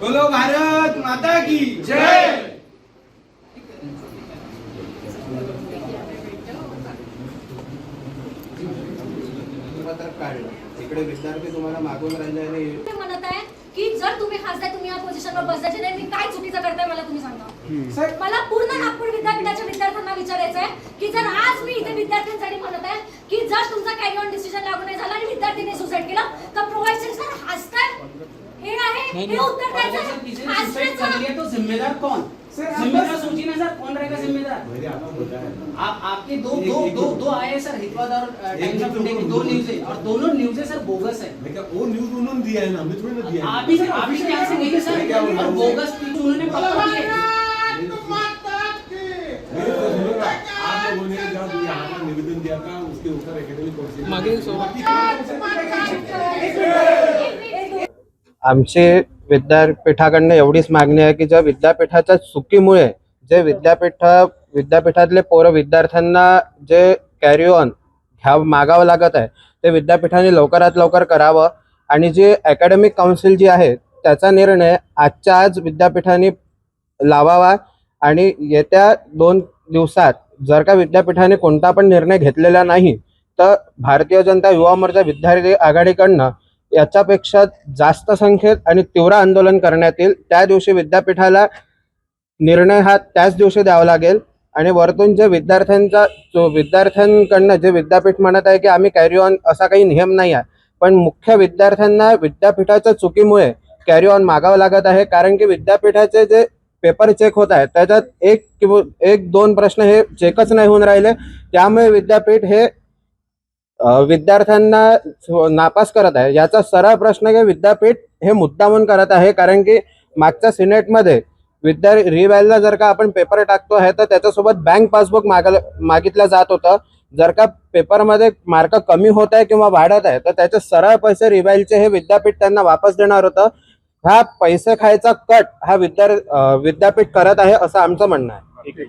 बोलो भारत माता की जय. इकडे विद्यार्थी तुम्हाला मागून राहिले म्हणत आहे की जर तुम्ही खासदार तुम्ही या पोझिशनवर बसायचे नाही मी काय चुकीचं करताय मला तुम्ही सांगा. सर मला पूर्ण नागपूर विद्यापीठाच्या विद्यार्थ्यांना विचारायचं आहे की जर आज मी इथे किसी ने सुसाइड कर लिया तो जिम्मेदार कौन? सर, जिम्मेदार सोचिए ना सर कौन रहेगा जिम्मेदार? आप आपके दो दो दो दो आए सर हितवाद और टाइम्स ऑफ़ इंडिया की दो न्यूज़ और दोनों न्यूज़ सर बोगस है। मैं क्या वो न्यूज़ उन्होंने दिया है ना हमें थोड़ी ना दिया आप ही सर आप ही यहाँ से नहीं है क्या सर और बोगस न्यूज़ उन्होंने पकड़ ली है। भारत माता की मेरे को सुनो ना, आप लोगों ने जब यहाँ पर निवेदन दिया था उसके ऊपर एकेडमिक आमची विद्यापीठाकडनं एवढीच मागणी आहे की ज्या विद्यापीठाच्या चुकीमुळे जे विद्यापीठ विद्यापीठातले पोरं विद्यार्थ्यांना जे कॅरी ऑन घ्या मागावं लागत आहे ते विद्यापीठाने लवकरात लवकर करावं. आणि जे अकॅडमिक काउन्सिल जी आहे त्याचा निर्णय आजच्या आज विद्यापीठाने लावावा. आणि येत्या दोन दिवसात जर का विद्यापीठाने कोणता पण निर्णय घेतलेला नाही तर भारतीय जनता युवा मोर्चा विद्यार्थी आघाडीकडनं याच्यापेक्षा जास्त संख्येत आणि तीव्र आंदोलन करण्यात येईल. त्या दिवशी विद्यापीठाला निर्णय हा त्याच दिवशी द्यावा लागेल. आणि वरतून जे विद्यार्थ्यांचा जो विद्यार्थ्यांकडनं जे विद्यापीठ म्हणत आहे की आम्ही कॅरी ऑन असा काही नियम नाही आहे. पण मुख्य विद्यार्थ्यांना विद्यापीठाच्या चुकीमुळे कॅरी ऑन मागावं लागत आहे. कारण की विद्यापीठाचे जे पेपर चेक होत आहेत त्याच्यात एक किंवा एक दोन प्रश्न हे चेकच नाही होऊन राहिले. त्यामुळे विद्यापीठ हे विद्यार्थ्यांना नापास करत आहे. याचा सरळ प्रश्न की विद्यापीठ हे मुद्दामून करत आहे कारण की मागच्या सिनेटमध्ये विद्या रिवॅलला जर का आपण पेपर टाकतो आहे तर त्याच्यासोबत बँक पासबुक मागल मागितलं जात होतं. जर का पेपरमध्ये मार्क कमी होत आहे किंवा वाढत आहे तर त्याचे सरळ पैसे रिवॅलचे हे विद्यापीठ त्यांना वापस देणार होतं. हा पैसे खायचा कट हा विद्या विद्यापीठ करत आहे असं आमचं म्हणणं आहे.